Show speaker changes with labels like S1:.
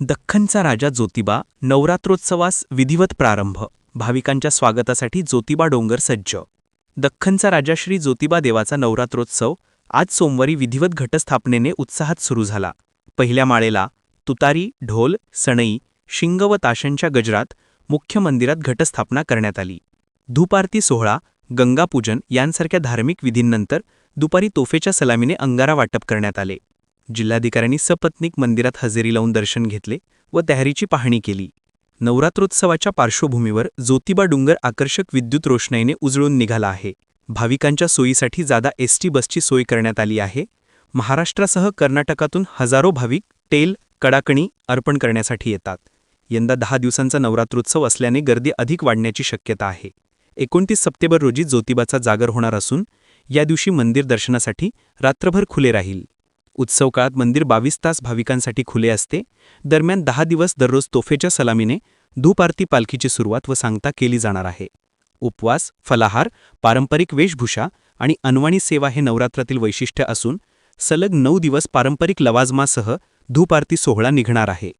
S1: दख्खनचा राजा ज्योतिबा नवरात्रोत्सवास विधिवत प्रारंभ. भाविकांच्या स्वागतासाठी ज्योतिबा डोंगर सज्ज. दख्खनचा राजा श्री ज्योतिबा देवाचा नवरात्रोत्सव आज सोमवारी विधिवत घटस्थापनेने उत्साहात सुरू झाला. पहिल्या माळेला तुतारी ढोल सणई शिंग व ताशांच्या गजरात मुख्य मंदिरात घटस्थापना करण्यात आली. धूपारती सोहळा गंगापूजन यांसारख्या धार्मिक विधींनंतर दुपारी तोफेच्या सलामीने अंगारा वाटप करण्यात आले. जिल्हाधिकाऱ्यांनी सपत्नीक मंदिरात हजेरी लावून दर्शन घेतले व तयारीची पाहणी केली. नवरात्रोत्सवाच्या पार्श्वभूमीवर ज्योतिबा डोंगर आकर्षक विद्युत रोषणाईने उजळून निघाला आहे. भाविकांच्या सोयीसाठी जादा एसटी बसची सोय करण्यात आली आहे. महाराष्ट्रासह कर्नाटकातून हजारो भाविक तेल कडाकणी अर्पण करण्यासाठी येतात. यंदा दहा दिवसांचा नवरात्रोत्सव असल्याने गर्दी अधिक वाढण्याची शक्यता आहे. एकोणतीस सप्टेंबर रोजी ज्योतिबाचा जागर होणार असून या दिवशी मंदिर दर्शनासाठी रात्रभर खुले राहील. उत्सव काळात मंदिर बावीस तास भाविकांसाठी खुले असते. दरम्यान दहा दिवस दररोज तोफेच्या सलामीने धूप आरती पालखीची सुरुवात व सांगता केली जाणार आहे. उपवास फलाहार पारंपरिक वेशभूषा आणि अनवाणी सेवा हे नवरात्रातील वैशिष्ट्य असून सलग नऊ दिवस पारंपरिक लवाजमासह धूप आरती सोहळा निघणार आहे.